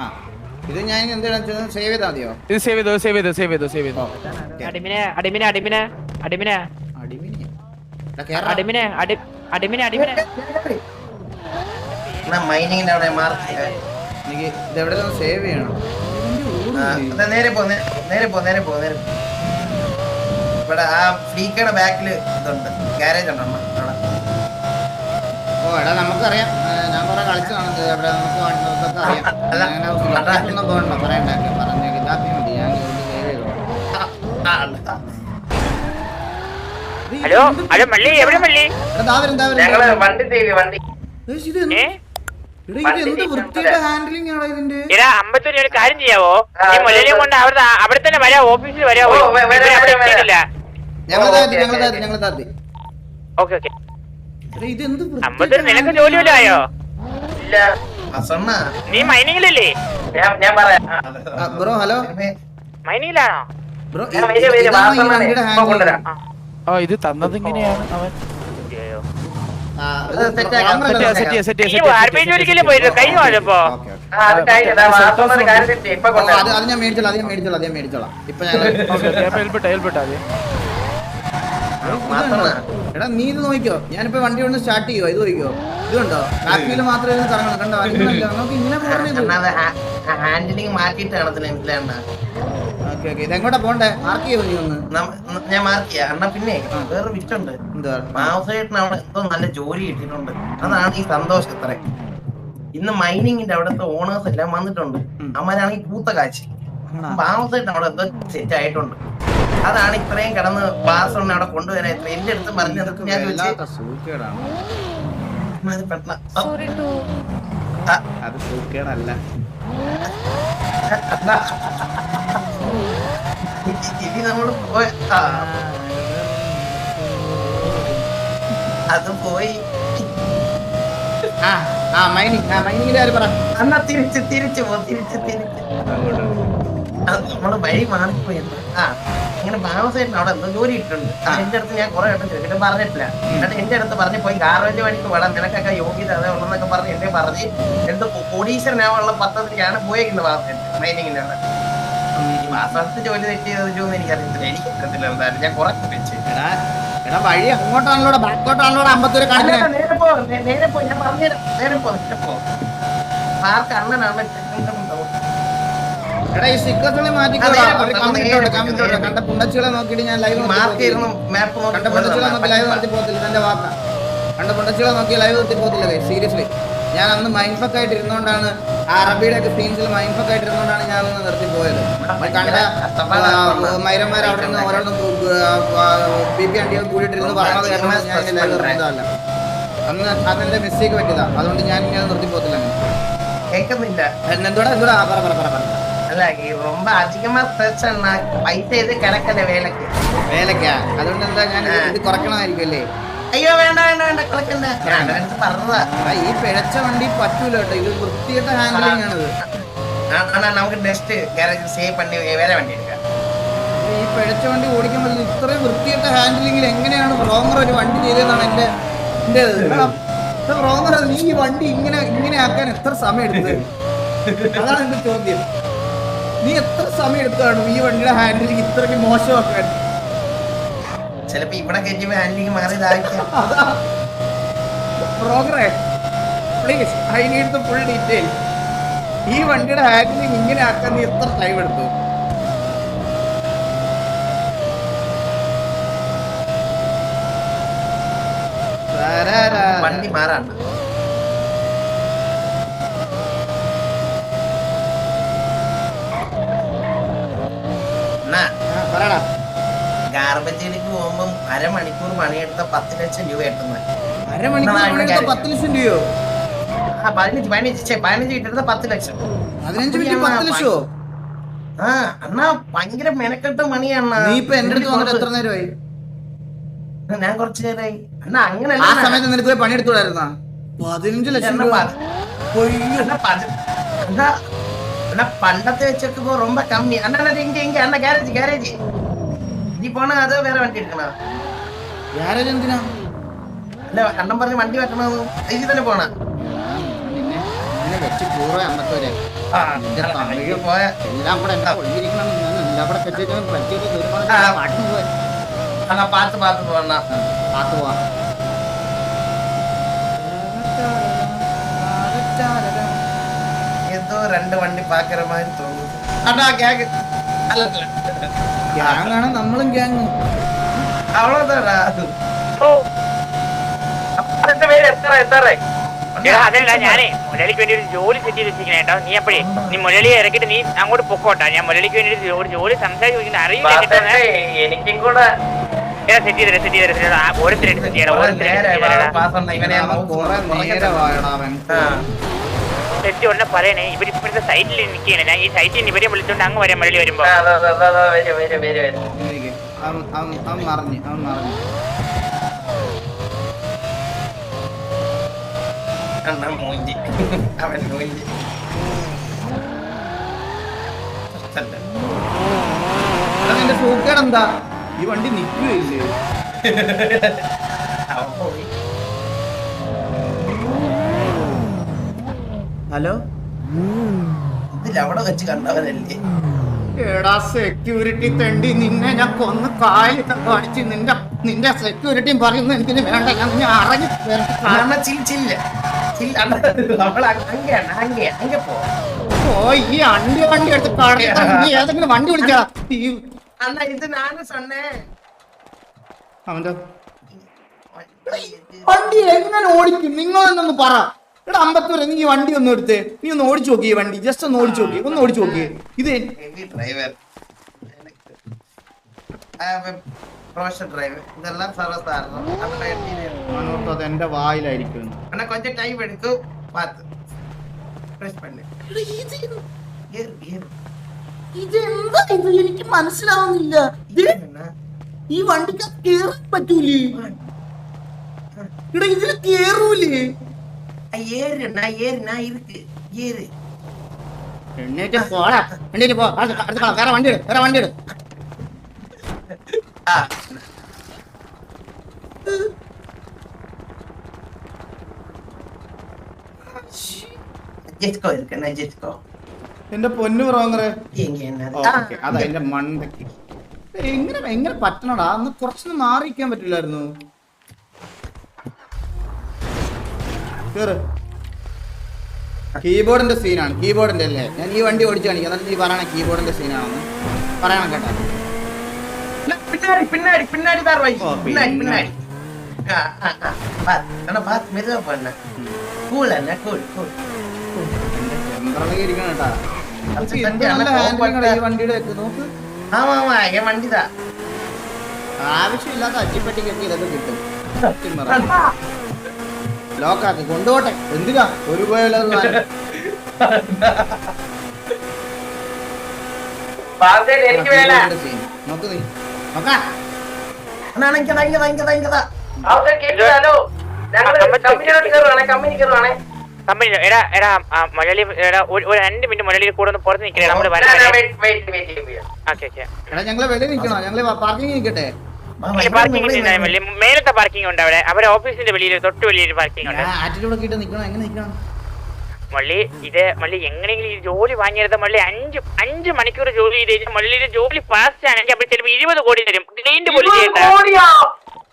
ആ. ഇത് ഞാൻ എന്താണ് സേവ് ചെയ്താൽ മതിയോ? ഇത് സേവ് ചെയ്തോ സേവ് ചെയ്തോ സേവ് ചെയ്തോ സേവ് ചെയ്തോ. അടിമിനെ അടിമിനെ അടിമിനെ അടിമിനെ. അടിമിനെ. അടിമിനെ അടി അടിമിനെ അടിമിനെ. മൈനിങ്ങിന്റെ അവിടെ മാർക്ക് എനിക്ക് ഇത് എവിടെ നിന്ന് സേവ് ചെയ്യണം? നേരെ പോ നേരെ പോ നേരെ പോ നേരെ ഇവിടെ ആ ഫ്ലീക്കയുടെ ബാക്കിൽ ഇതുണ്ട്. ഗാരേജ് ഉണ്ടോ? ഓ എടാ നമുക്കറിയാം. കളിച്ചു നമുക്ക് അറിയാം. അങ്ങനെ. ഒന്നും പോകണ്ട. പറഞ്ഞു ഇതാക്കി മതി. ഞാൻ ഹലോ ഹലോ മല്ലി എവിടെ മള്ളി? വരും. വണ്ടി വണ്ടി. ഒരു കാര്യം ചെയ്യാവോ? ഈ നീ കൊണ്ട് അവിടെ അവിടെ തന്നെ വരാ ഓഫീസിൽ വരാവോ ഓക്കേ, ഓക്കേ, അമ്പത്തൂര് നിനക്ക് ജോലി വല്ലതും ആയോ? ഇല്ല. നീ മൈനിങ്ങിലല്ലേ? ഞാൻ ഞാൻ പറയാം. Bro hello? മൈനിങ്ങിലാണോ? ബ്രോ. ആ ഇത് തന്നത് ഇങ്ങനെയാണ് അവൻ. എടാ നീ ഇത് നോക്കിയോ ഞാനിപ്പോ വണ്ടി ഒന്ന് സ്റ്റാർട്ട് ചെയ്യോ ഇത് നോക്കിയോ ഇത് കണ്ടോ ബാക്ക് മാത്രമേ കറങ്ങണം കണ്ടോ? നമുക്ക് ഇങ്ങനെ ഹാൻഡിലിംഗ് മാറ്റിയിട്ട് കാണത്തിന് മനസ്സിലാണ്ട ഓക്കെ ഓക്കെ. ഇതെങ്ങോട്ടാ പോണ്ടേ മാർക്ക് ചെയ്യോ നീ ഒന്ന്? ഞാൻ മാർക്ക് ചെയ്യാം. അണ്ണാ പിന്നെ വേറെ വിറ്റുണ്ട് എന്താ മാവസേട്ടന് അവിടെ എന്തോ നല്ല ജോലി കിട്ടിയിട്ടുണ്ട്. അതാണ് ഈ സന്തോഷം ഇത്ര ഇന്ന് മൈനിങ്ങിന്റെ അവിടുത്തെ ഓണേഴ്സ് എല്ലാം വന്നിട്ടുണ്ട്. അമ്മരാണെങ്കിൽ പൂത്ത കാച്ചി. ആണോ? മാവസേട്ടൻ അവിടെ എന്തോ സെറ്റ് ആയിട്ടുണ്ട്. അതാണ് ഇത്രയും കിടന്ന് ബാസ് അവിടെ കൊണ്ടുവരാൻ എന്റെ അടുത്ത് പറഞ്ഞത്. ഞാൻ ചോദിച്ചു സൂക്കേടാണ് അത് പെട്ടെന്ന് ആ, അത് സൂക്കേടല്ല. അണ്ണാ. ഇനി നമ്മൾ പോയ ആ, അത് പോയി. ആ ആ മൈനിങ് ആ മൈനിങ്ങിന്റെ കാര്യം പറ. അന്നാ തിരിച്ച് തിരിച്ച് പോ തിരിച്ച് തിരിച്ച്. അത് നമ്മൾ വഴി മാറിപ്പോയി ആ. ഇങ്ങനെ ബാബുസേട്ടൻ അവിടെ എന്തോ ജോലി ഇട്ടുണ്ട് അത് എന്റെ അടുത്ത് ഞാൻ കുറെ വട്ടം ചോദിച്ചിട്ട് പറഞ്ഞിട്ടില്ല. എന്നിട്ട് എന്റെ അടുത്ത് പറഞ്ഞ് പോയി ഗാർവേജ് വഴിക്ക് വേണം നിനക്കൊക്കെ യോഗ്യത അതേ ഉള്ളെന്നൊക്കെ പറഞ്ഞ് എന്നെ പറഞ്ഞ് എന്തോ കോടീശ്വരനാവുള്ള പദ്ധതിക്കാണ് പോയേക്കുന്നത് ബാബുസേട്ടൻ ട്രെയിനിങ്ങിനാണ് ഈ ജോലി തെറ്റ് ചെയ്തോ എന്ന് എനിക്കറിയത്തില്ല. എനിക്ക് അറിയത്തില്ല എന്തായാലും. ഞാൻ കുറെ വെച്ച്. എടാ വഴി അങ്ങോട്ടാണല്ലോ ബാക്കോട്ടാണല്ലോ അമ്പത്തൂര് നേരെ പോ നേരെ പോ ഞാൻ പറഞ്ഞുതരാം. നേരെ പോ നേരെ പോ. പാർക്ക് അണ്ണനാണ്. ഉണ്ടാവും എടാ ഈ മാറ്റി. കണ്ട പുണ്ടച്ചുകളെ നോക്കിയിട്ട് ഞാൻ ലൈവ് മാപ്പ് കണ്ട പുണ്ടച്ചുകളെ നോക്കി ലൈവ് പോകത്തില്ല. കണ്ട പുണ്ടച്ചുകളെ നോക്കി ലൈവ് പോകത്തില്ല സീരിയസ്ലി ഞാൻ അന്ന് മൈൻഡ് ഫക്ക് ആയിട്ട് ഇരുന്നോണ്ടാണ് അറബിയുടെ ഒക്കെ സീൻസിൽ മൈൻഡ് ഫക്ക് ആയിട്ട് ഇരുന്നോണ്ടാണ് ഞാൻ അന്ന് നിർത്തി പോയത്. കണ്ട മൈരന്മാർ അവിടെ നിന്ന് ഓരോന്നും ബി പി അണ്ടികൾ കൂടിയിട്ടിരുന്ന് പറയണത് കാരണം ഞാൻ ലൈവ് നിർത്തുന്നതല്ല അന്ന് അതെന്റെ മിസ്റ്റേക്ക് പറ്റിയതാ. അതുകൊണ്ട് ഞാൻ ഇങ്ങനെ നിർത്തി പോകത്തില്ല. കേൾക്കുന്നില്ല. എന്തോടാ എന്തോടാ പറ പറ പറ പറ. അല്ല ഈ ரொம்ப அதிகமா ஸ்ட்ரெஸ் அண்ணா പൈസ ഇത് കിടക്കല വേലക്ക് വേലക്കാ അതുകൊണ്ട് എന്താ ഞാൻ ഇത് ഇത് കുറയ്ക്കണമായിരിക്കും അല്ലേ അയ്യോ വേണ്ട വേണ്ട വേണ്ട കിടക്കണ്ട ഞാൻ അടുത്ത് പറഞ്ഞതാ ആ, ഈ പിഴച്ച വണ്ടി പറ്റൂല കേട്ടോ ഇത് വൃത്തിയുടെ ഹാൻഡിലിംഗ് ആണിത് ആ, അണ്ണാ നമുക്ക് നെക്സ്റ്റ് ഗാരേജ് സേവ് പണി വേറെ വണ്ടി എടുക്കാം ഈ പിഴച്ച വണ്ടി ഓടിക്കാൻ പറ്റില്ല ഇത്രയും വൃത്തിയുടെ ഹാൻഡിലിംഗിൽ എങ്ങനെയാണ് റോങ്ങർ ഒരു വണ്ടി ചെയ്തതെന്നാണ് എന്റെ എന്റെ റോങ്ങർ നീ ഈ വണ്ടി ഇങ്ങനെ ഇങ്ങനെ ആക്കാൻ എത്ര സമയം എടുത്തത് അതാണ് എന്റെ ചോദ്യം നീ എത്ര സമയം എടുത്താണ് ഈ വണ്ടിയുടെ ഹാൻഡിലിംഗ് ഇത്രയ്ക്ക് മോശമാക്കാൻ? ചിലപ്പോ ഇവിടെ കയറ്റി handling മാറിയതായിരിക്കാം please I need the full detail ഈ വണ്ടിയുടെ ഹാൻഡിലിംഗ് ഇങ്ങനെ ആക്കാൻ നീ എത്ര ടൈം എടുത്തു. വണ്ടി മാറാണ് എന്നാ ആ, പറയടാ ഗാർബേജിലേക്ക് പോകുമ്പോൾ മണിക്കൂർ പണിയെടുത്ത പത്ത് ലക്ഷം രൂപ എത്തുന്നത് അരമണിക്കൂർ പത്ത് ലക്ഷം രൂപയോ? ആ പതിനഞ്ച് പതിനഞ്ച് പതിനഞ്ച് കിട്ടുന്നത് പത്ത് ലക്ഷം. പതിനഞ്ച് മിനിറ്റ് പത്ത് ലക്ഷമോ ആ അണ്ണാ ഭയങ്കര മെനക്കെട്ട മണിയാണ് നീ ഇപ്പൊ എന്റെ അടുത്ത് വന്നിട്ട് എത്ര നേരമായി? ഞാൻ കുറച്ചു നേരമായി. അണ്ണാ അങ്ങനെ ആ സമയത്ത് നിനക്ക് പോയി പണിയെടുത്തോടായിരുന്നാ പതിനഞ്ച് ലക്ഷം രൂപ. പണ്ടത്തെ വെച്ചൊക്കെ ரொம்ப கம்மி அண்ணா எங்க அண்ணா கேரேஜ் கேரேஜ் நீ போனா அதோ வேற வண்டி எடுக்கலாம் എന്തിനാ അല്ല അണ്ണൻ പറഞ്ഞ് വണ്ടി വെക്കണത് ഇതിൽ തന്നെ പോണ നിന്നെ നിന്നെ വെച്ച് പൂർവ്വ അമ്പത്തോരെ ആ, നിന്റെ തമിഴ് തമിഴ് പോയ എല്ലാം കൂടെ എന്നെ ഒഴിഞ്ഞിരിക്കണം എല്ലാം കൂടെ കെട്ടിട്ട് പറ്റിയിട്ട് ഒരുപാട് ആ. പാട്ടിന് പോയി அண்ணா பார்த்து பார்த்து போண்ணா പാത്ത് പോവാം ஏதோ ரெண்டு வண்டி பாக்குற மாதிரி தோணுது அண்ணா கேக்கு ഗ്യാങ്ങാണ് നമ്മളും ഗ്യാങ് அவ்வளவுதான்டா ഓ அடுத்த பேர் எத்தனை எத்தனை എടാ അതല്ല ഞാനേ മുരളിക്ക് വേണ്ടി ഒരു ജോലി സെറ്റ് ചെയ്ത് വെച്ചിരിക്കണേ കേട്ടോ നീ അപ്പഴേ നീ മുരളിയെ ഇറക്കിട്ട് നീ അങ്ങോട്ട് പൊക്കോട്ടാ ഞാൻ മുരളിക്ക് വേണ്ടി ഒരു ഒരു ജോലി സംസാരിച്ച് ചോദിക്കുന്നത് അറിയില്ല കേട്ടോ എനിക്കും കൂടെ സെറ്റ് ചെയ്തേ സെറ്റ് ചെയ്തേ ഓരോരുത്തരായിട്ട് സെറ്റ് ചെയ്യണം ഓരോരുത്തരായിട്ട് പാസ് ഇവനെ കൊറേ നേരമായടാ അവൻ സെറ്റ് ഉടനെ പറയണേ ഇവർ ഇപ്പോഴത്തെ സൈറ്റിൽ നിൽക്കുകയാണ് ഞാൻ ഈ സൈറ്റിൽ നിന്ന് ഇവരെ വിളിച്ചോണ്ട് അങ്ങ് വരാൻ മുരളി വരുമ്പോ അവൻ അവൻ അവൻ മറിഞ്ഞു അവൻ മറിഞ്ഞു. അണ്ണ മൂഞ്ചി. അവൻ മൂഞ്ചി. നിന്റെ സൂക്കേട് എന്താ? ഈ വണ്ടി നിൽക്കുകയില്ലേ ഹലോ? ഇതിൽ അവിടെ വെച്ച് കണ്ടവനല്ലേ? എടാ സെക്യൂരിറ്റി തെണ്ടി നിന്നെ ഞാൻ കൊന്ന് കാലിട്ട് കാണിച്ച് നിന്റെ നിന്റെ സെക്യൂരിറ്റിയും പറയുന്നു എനിക്ക് വേണ്ട. ഞാൻ നിന്നെ പോ. ഓ ഈ അണ്ടി വണ്ടി എടുത്ത് നീ ഏതെങ്കിലും വണ്ടി വിളിച്ചാ? അവന്റെ വണ്ടി എങ്ങനെ ഓടിക്കും? നിങ്ങൾ എന്നൊന്ന് പറ. എടാ അമ്പത്തൂർ നീ ഈ വണ്ടി ഒന്ന് എടുത്ത്. നീ ഒന്ന് ഓടിച്ചു നോക്കി ഈ വണ്ടി. ജസ്റ്റ് ഒന്ന് ഓടിച്ചു നോക്കി. ഒന്ന് ഓടിച്ചു നോക്കി. ഇത് ഡ്രൈവർ പ്രൊഫഷണൽ ഡ്രൈവർ ഇതെല്ലാം സർവസാധാരണ അത് എന്റെ വായിലായിരിക്കും. അണ്ണ കൊഞ്ചം ടൈം എടുക്കും. പാത്ത്. പ്രസ്. ഇതെന്താ ഇത്? എനിക്ക് മനസ്സിലാവുന്നില്ല. ഈ വണ്ടിക്ക് കേറാൻ പറ്റൂലേ? ഇവിടെ ഇതിൽ കേറൂലേ? പോടാ പോ. വേറെ വണ്ടി എടു വേറെ വണ്ടി എടു എന്റെ പൊന്നു റോങ്ങറേ അതാ എന്റെ മണ്ടക്ക്. എങ്ങനെ എങ്ങനെ പറ്റണടാ? അന്ന് കുറച്ചൊന്നും മാറിക്കാൻ പറ്റില്ലായിരുന്നു. കീബോർഡിന്റെ സീനാണ് കീബോർഡിന്റെ അല്ലേ? ഞാൻ ഈ വണ്ടി ഓടിച്ചു കാണിക്കാം. എന്നിട്ട് നീ പറയണ കീബോർഡിന്റെ സീനാണെന്ന് പറയണം കേട്ടോ. ആവശ്യമില്ലാത്ത അച്ചിപ്പെട്ടി കെട്ടി ഇതൊക്കെ കിട്ടും. ലോക്കാക്കി കൊണ്ടുപോട്ടെ. എന്തിനാ? ഒരു ഉപയോഗം നോക്ക് നീ. കമ്പനി എടാ എടാ എടാ ഒരു രണ്ട് മിനിറ്റ് ഒന്ന് പുറത്ത് ഞങ്ങൾ വെളിയിൽ നിൽക്കണോ? ഞങ്ങൾ പാർക്കിങ് നിൽക്കട്ടെ? പാർക്കിംഗ് മേലത്തെ പാർക്കിംഗ് ഉണ്ട് അവിടെ. അവരെ ഓഫീസിന്റെ വെളിയിൽ തൊട്ട് വലിയൊരു പാർക്കിംഗ് ഉണ്ട്. ആറ്റിറ്റ്യൂഡ് ഒക്കെ ഇട്ട് എങ്ങനെ നിൽക്കണം മള്ളി ഇത് മള്ളി എങ്ങനെയെങ്കിലും ഈ ജോലി വാങ്ങിയെടുത്ത മള്ളി അഞ്ച് അഞ്ച് മണിക്കൂർ ജോലി ചെയ്ത് കഴിഞ്ഞാൽ മള്ളിയുടെ ജോലി ഫാസ്റ്റ് ആണെങ്കിൽ അപ്പോൾ ചിലപ്പോൾ ഇരുപത് കോടി തരും. ക്ലീൻഡ് പോലും ചെയ്യണ്ട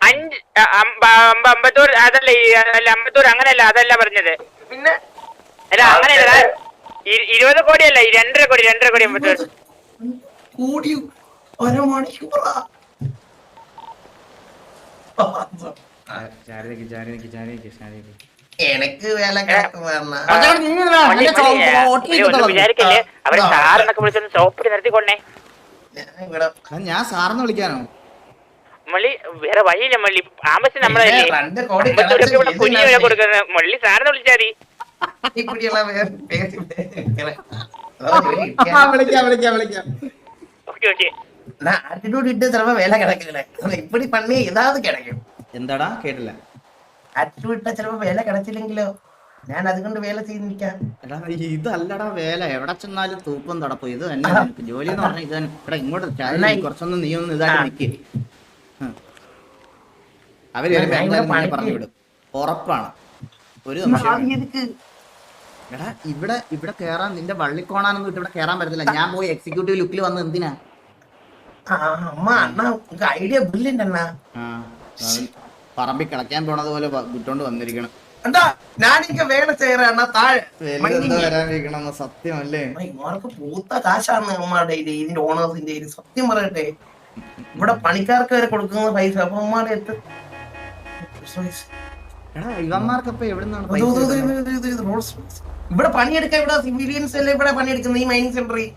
അഞ്ച് അമ്പത്തൂർ അതല്ല അല്ല അമ്പത്തൂർ അങ്ങനെയല്ല അതല്ല പറഞ്ഞത്. പിന്നെ? അല്ല അങ്ങനെയല്ല ഇരുപത് കോടി അല്ല ഈ രണ്ടര കോടി രണ്ടര കോടി അമ്പത്തൂർ. എനിക്ക് വേല വിചാരിക്കല്ലേ? അവരെ സാറെന്നൊക്കെ വിളിച്ചൊന്ന് നിർത്തിക്കൊണ്ടേ. ഇവിടെ ഞാൻ സാറിന്ന് വിളിക്കാനോ? മള്ളി വേറെ വഴിയില്ല മള്ളി. ആമസ് നമ്മളെ രണ്ട് കോടി അമ്പത്തൂരൊക്കെ ഇവിടെ കൊടുക്കുന്നത് മള്ളി സാറിന് വിളിച്ചാൽ മതി. Okay okay. நான் ஆட்டிடியூட் இட்டு திரும்ப வேலை கிடைக்குதுல இப்படி பண்ணி ஏதாவது கிடைக்கும் എന്താടാ? കേട്ടില്ല. ആറ്റിറ്റ്യൂഡ് ഇട്ടാ ചിലപ്പോ വേല കിടച്ചില്ലെങ്കിലോ? ഞാൻ അതുകൊണ്ട് വേല ചെയ്ത് നിൽക്കാം. ഇതല്ലടാ വേല എവിടെ ചെന്നാലും തൂപ്പം തടപ്പ്. ഇത് തന്നെ ജോലി എന്ന് പറഞ്ഞാൽ ഇത് തന്നെ ഇങ്ങോട്ട് ചാടി നീ ഒന്ന് ഇതായിട്ട് നിൽക്കി അവർ ഒരു പറഞ്ഞു വിടും. ഉറപ്പാണ്. ഒരു എടാ ഇവിടെ ഇവിടെ കേറാൻ നിന്റെ വള്ളിക്കോണാനൊന്നും ഇവിടെ കേറാൻ പറ്റത്തില്ല. ഞാൻ പോയി എക്സിക്യൂട്ടീവ് ലുക്കിൽ വന്ന് എന്തിനാ? അമ്മ കിടക്കാൻ ഉനക്ക് ഐഡിയ ബ്രില്യന്റ് അണ്ണ പറമ്പിൽ കിളയ്ക്കാൻ പോണത് പോലെ വിട്ടോണ്ട് വന്നിരിക്കണം എന്താ ഞാനിക്ക് വേല അണ്ണ താഴെ വരാനിരിക്കണമെന്ന് സത്യമല്ലേ ഇവർക്ക് പൂത്ത കാശാണ് അമ്മയുടെ ഇതിന്റെ ഓണേഴ്സിന്റെ സത്യം പറയട്ടെ ഇവിടെ പണിക്കാർക്ക് വരെ കൊടുക്കുന്ന പൈസ അപ്പൊ അമ്മയുടെ എത്ര. ഇവിടെ പണിയെടുക്കാൻ ഇവിടെ സിവിലിയൻസ് അല്ലേ ഇവിടെ പണിയെടുക്കുന്ന ഈ മൈനിങ് സെന്ററിൽ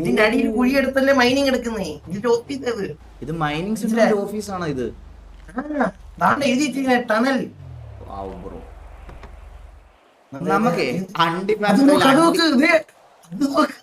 ഇതിന്റെ അടിയിൽ കുഴി എടുത്തല്ലേ മൈനിങ് എടുക്കുന്നേ ഇതിന്റെ ഒത്തിയത് ഇത്. മൈനിങ് സെന്ററിന്റെ ഓഫീസാണോ ഇത്. താണ്ട് എഴുതിയിട്ടിങ്ങനെ ടണൽ bro. നമുക്ക് അണ്ടി അത് നോക്ക്, ഇത് അത് നോക്ക്.